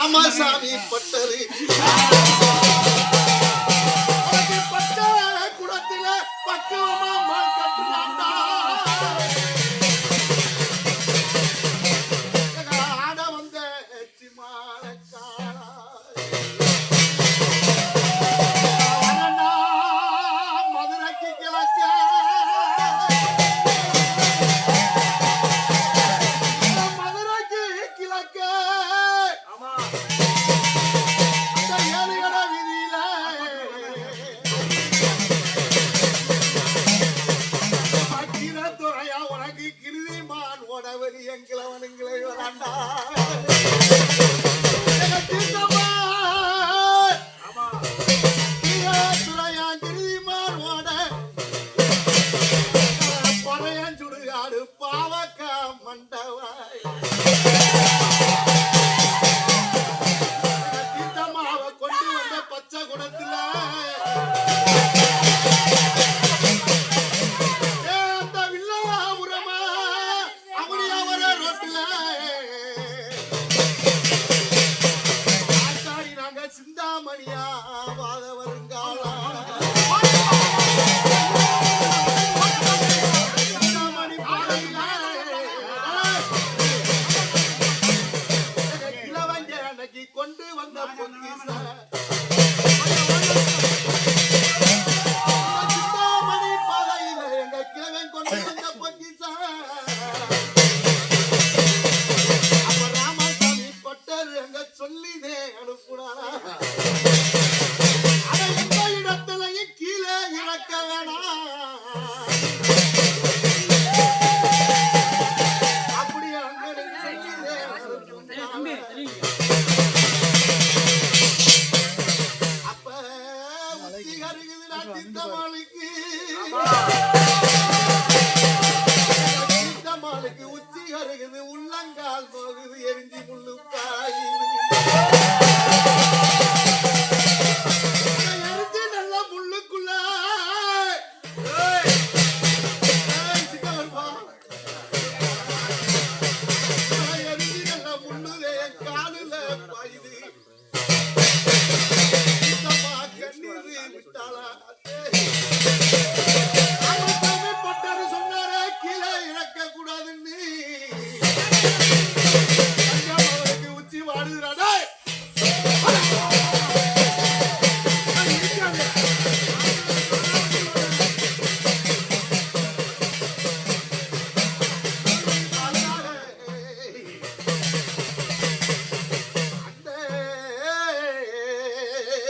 Ramasamy butter. பட்ட குடத்தில பக்குவமா மான் கட்டுறாண்டா ஆட வந்த எச்சி எங்களை வணங்கலை வராண்டா கொண்டு வந்த சிந்தாமணி பாதையில எங்க கிழவன் கொண்டு வந்த பொக்கிசா அப்ப ராமசாமி பட்டர் எங்க சொல்லிதே அனுப்புனா கால் போகுது எரிஞ்சி முள்ளு